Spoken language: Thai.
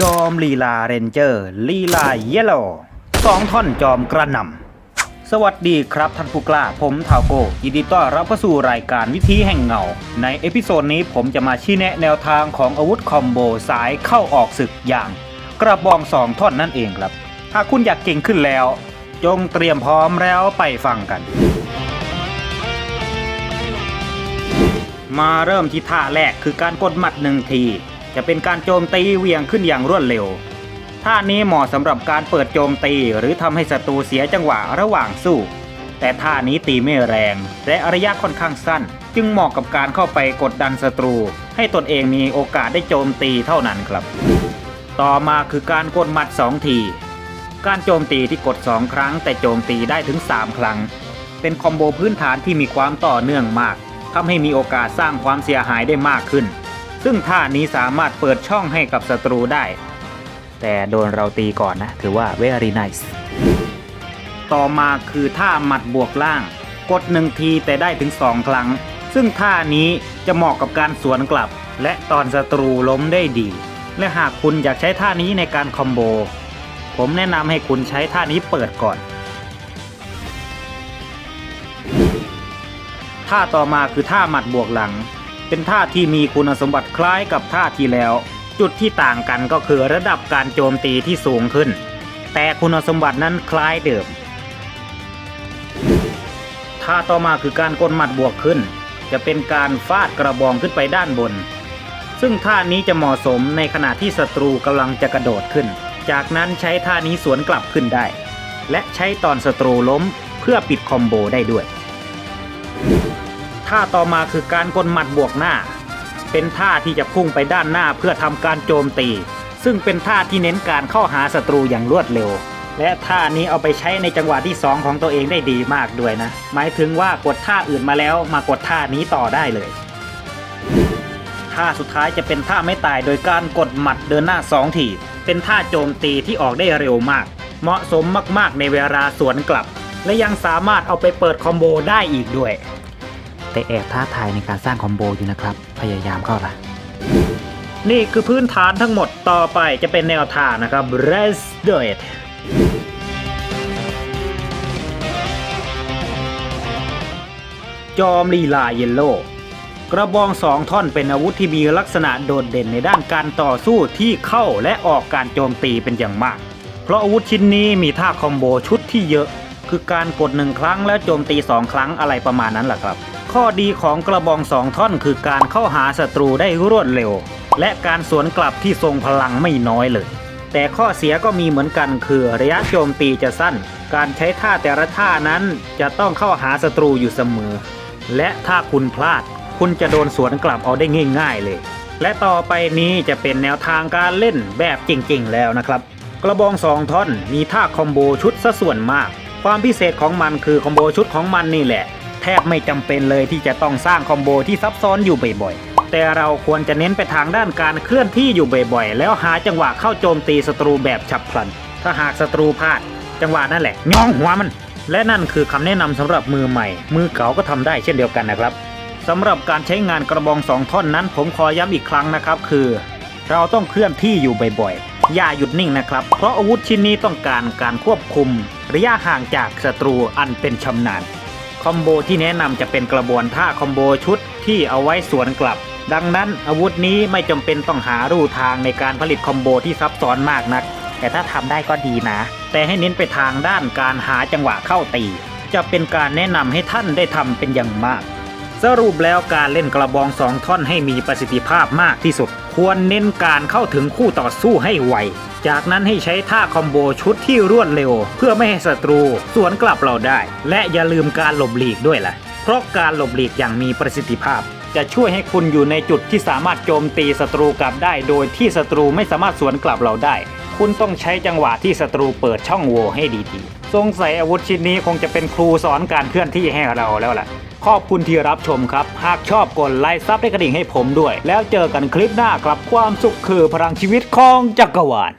จอมลีลาเรนเจอร์ ลีลาเยลโลสองท่อนจอมกระหน่ำสวัสดีครับท่านผู้กล้าผมทาวโกยินดีต้อนรับเข้าสู่รายการวิธีแห่งเงา ในเอพิโซดนี้ผมจะมาชี้แนะแนวทางของอาวุธคอมโบสายเข้าออกศึกอย่าง กระบองสองท่อนนั่นเองครับ หากคุณอยากเก่งขึ้นแล้ว จงเตรียมพร้อมแล้วไปฟังกัน มาเริ่มที่ท่าแรกคือการกดหมัดหนึ่งที จะเป็นการโจมตีเวียงขึ้นอย่างรวดเร็ว ท่านี้เหมาะสำหรับการเปิดโจมตีหรือทำให้ศัตรูเสียจังหวะระหว่างสู้ แต่ท่านี้ตีไม่แรง และระยะค่อนข้างสั้น จึงเหมาะกับการเข้าไปกดดันศัตรู ให้ตนเองมีโอกาสได้โจมตีเท่านั้นครับ ต่อมาคือการกดหมัด 2 ที การโจมตีที่กด 2 ครั้ง แต่โจมตีได้ถึง 3 ครั้ง เป็นคอมโบพื้นฐานที่มีความต่อเนื่องมากทำให้มีโอกาสสร้างความเสียหายได้มากขึ้น ซึ่งท่านี้สามารถเปิดช่องให้กับศัตรูได้ แต่โดนเราตีก่อนนะ ถือว่า very nice ต่อมาคือท่าหมัดบวกล่าง กดหนึ่งทีแต่ได้ถึง 2 ครั้ง ซึ่งท่านี้จะเหมาะกับการสวนกลับ และตอนศัตรูล้มได้ดี และหากคุณอยากใช้ท่านี้ในการคอมโบ ผมแนะนำให้คุณใช้ท่านี้เปิดก่อน ท่าต่อมาคือท่าหมัดบวกหลัง เป็นท่าที่มีคุณสมบัติคล้ายกับท่าที่แล้ว จุดที่ต่างกันก็คือระดับการโจมตีที่สูงขึ้น แต่คุณสมบัตินั้นคล้ายเดิมท่าต่อมาคือการกดหมัดบวกขึ้น จะเป็นการฟาดกระบองขึ้นไปด้านบน ซึ่งท่านี้จะเหมาะสมในขณะที่ศัตรูกำลังจะกระโดดขึ้น จากนั้นใช้ท่านี้สวนกลับขึ้นได้ และใช้ตอนศัตรูล้มเพื่อปิดคอมโบได้ด้วย ท่าต่อมาคือการกดหมัดบวกหน้า เป็นท่าที่จะพุ่งไปด้านหน้าเพื่อทำการโจมตี ซึ่งเป็นท่าที่เน้นการเข้าหาศัตรูอย่างรวดเร็ว และท่านี้เอาไปใช้ในจังหวะที่ 2 ของตัวเองได้ดีมากด้วยนะ หมายถึงว่ากดท่าอื่นมาแล้วมากดท่านี้ต่อได้เลยท่าสุดท้ายจะเป็นท่าไม่ตายโดยการกดหมัดเดินหน้า 2 ที เป็นท่าโจมตีที่ออกได้เร็วมาก เหมาะสมมากๆในเวลาสวนกลับ และยังสามารถเอาไปเปิดคอมโบได้อีกด้วย แต่แอบท้าทายในการสร้างคอมโบอยู่นะครับ พยายามเข้าละนี่คือพื้นฐานทั้งหมดต่อไปจะเป็นแนวทางนะครับ Let's do it จอมลีลาเยลโล กระบองสองท่อนเป็นอาวุธที่มีลักษณะโดดเด่นในด้านการต่อสู้ที่เข้าและออกการโจมตีเป็นอย่างมาก เพราะอาวุธชิ้นนี้มีท่าคอมโบชุดที่เยอะ คือการกดหนึ่งครั้งแล้วโจมตีสองครั้งอะไรประมาณนั้นแหละครับ ข้อดีของกระบองสองท่อนคือการเข้าหาศัตรูได้รวดเร็ว และการสวนกลับที่ทรงพลังไม่น้อยเลย แต่ข้อเสียก็มีเหมือนกันคือระยะโจมตีจะสั้น การใช้ท่าแต่ละท่านั้นจะต้องเข้าหาศัตรูอยู่เสมอ และถ้าคุณพลาด คุณจะโดนสวนกลับเอาได้ง่าย ๆ เลย และต่อไปนี้จะเป็นแนวทางการเล่นแบบจริง ๆ แล้วนะครับ กระบองสองท่อนมีท่าคอมโบชุดซะส่วนมาก ความพิเศษของมันคือคอมโบชุดของมันนี่แหละ แทบไม่จำเป็นเลยที่จะต้องสร้างคอมโบที่ซับซ้อนอยู่บ่อยๆ แต่เราควรจะเน้นไปทางด้านการเคลื่อนที่อยู่บ่อยๆ แล้วหาจังหวะเข้าโจมตีศัตรูแบบฉับพลัน ถ้าหากศัตรูพลาด จังหวะนั่นแหละย่องหัวมัน และนั่นคือคำแนะนำสำหรับมือใหม่ มือเก่าก็ทำได้เช่นเดียวกันนะครับสำหรับการใช้งานกระบองสองท่อนนั้น ผมขอย้ำอีกครั้งนะครับ คือ เราต้องเคลื่อนที่อยู่บ่อยๆ อย่าหยุดนิ่งนะครับ เพราะอาวุธชิ้นนี้ต้องการการควบคุม ระยะห่างจากศัตรูอันเป็นชำนาญ คอมโบที่แนะนำจะเป็นกระบวนท่าคอมโบชุดที่เอาไว้สวนกลับ ดังนั้นอาวุธนี้ไม่จำเป็นต้องหารูทางในการผลิตคอมโบที่ซับซ้อนมากนัก แต่ถ้าทำได้ก็ดีนะ แต่ให้เน้นไปทางด้านการหาจังหวะเข้าตี จะเป็นการแนะนำให้ท่านได้ทำเป็นอย่างมาก สรุปแล้วการเล่นกระบองสองท่อนให้มีประสิทธิภาพมากที่สุด ควรเน้นการเข้าถึงคู่ต่อสู้ให้ไว จากนั้นให้ใช้ท่าคอมโบชุดที่รวดเร็ว เพื่อไม่ให้ศัตรูสวนกลับเราได้ และอย่าลืมการหลบหลีกด้วยล่ะ เพราะการหลบหลีกอย่างมีประสิทธิภาพ จะช่วยให้คุณอยู่ในจุดที่สามารถโจมตีศัตรูกลับได้ โดยที่ศัตรูไม่สามารถสวนกลับเราได้ คุณต้องใช้จังหวะที่ศัตรูเปิดช่องโหว่ให้ดีๆสงสัยอาวุธชิ้นนี้คงจะเป็นครูสอนการเคลื่อนที่ให้เราแล้วล่ะ ขอบคุณที่รับชมครับ หากชอบกดไลค์ซับได้กระดิ่งให้ผมด้วย แล้วเจอกันคลิปหน้าครับความสุขคือพลังชีวิตของจักรวาล